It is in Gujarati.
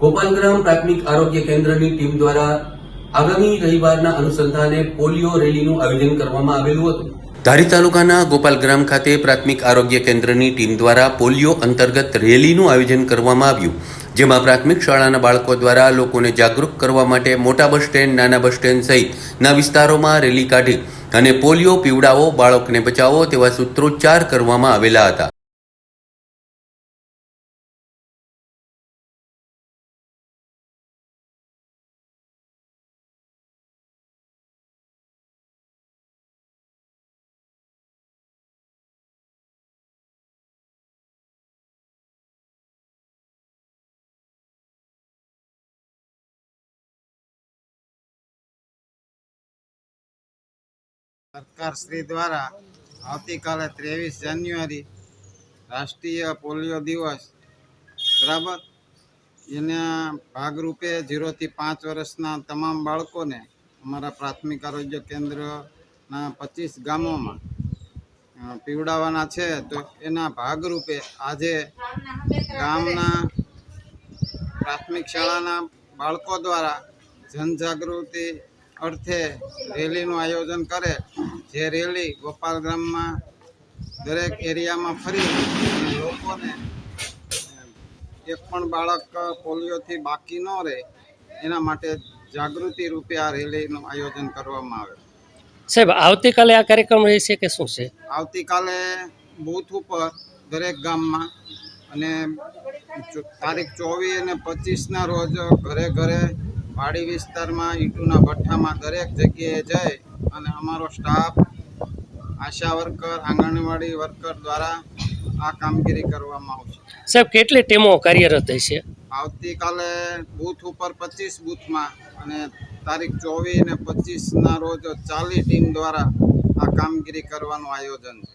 ગોપાલગ્રામ પ્રાથમિક આરોગ્ય કેન્દ્રની ટીમ દ્વારા આગામી રવિવારના અનુસંધાને પોલિયો રેલીનું આયોજન કરવામાં આવેલું હતું. ધારી તાલુકાના ગોપાલગ્રામ ખાતે પ્રાથમિક આરોગ્ય કેન્દ્રની ટીમ દ્વારા પોલિયો અંતર્ગત રેલીનું આયોજન કરવામાં આવ્યું, જેમાં પ્રાથમિક શાળાના બાળકો દ્વારા લોકોને જાગૃત કરવા માટે મોટા બસ સ્ટેન્ડ, નાના બસ સ્ટેન્ડ સહિતના વિસ્તારોમાં રેલી કાઢી અને પોલિયો પીવડાવો, બાળકને બચાવો તેવા સૂત્રોચ્ચાર કરવામાં આવેલા હતા. સરકાર શ્રી દ્વારા આવતીકાલે ત્રેવીસ જાન્યુઆરી રાષ્ટ્રીય પોલિયો દિવસ, બરાબર? એના ભાગરૂપે જીરોથી પાંચ વર્ષના તમામ બાળકોને અમારા પ્રાથમિક આરોગ્ય કેન્દ્રના પચીસ ગામોમાં પીવડાવવાના છે. તો એના ભાગરૂપે આજે ગામના પ્રાથમિક શાળાના બાળકો દ્વારા જનજાગૃતિ અર્થે રેલીનું આયોજન કરે. જે રેલી ગોપાલ ગ્રામમાં દરેક એરિયામાં ફરી લોકોને એક પણ બાળક પોલિયોથી બાકી ન રહે એના માટે જાગૃતિ રૂપે આ રેલીનું આયોજન કરવામાં આવે. સાહેબ આવતીકાલે આ કાર્યક્રમ રહેશે કે શું છે? આવતીકાલે બૂથ ઉપર દરેક ગામમાં અને તારીખ ચોવીસ અને પચીસના રોજ ઘરે ઘરે વાડી વિસ્તારમાં ઈંટુના ભઠ્ઠામાં દરેક જગ્યાએ જઈ અને અમારો staff ASHA worker anganwadi worker દ્વારા આ કામગીરી કરવામાં આવશે. સાહેબ કેટલી ટીમો કાર્યરત હશે? આવતીકાલે બૂથ ઉપર પચીસ બૂથમાં અને તારીખ ચોવીસ અને પચીસના રોજ ચાલીસ ટીમ દ્વારા આ કામગીરી કરવાનું આયોજન છે.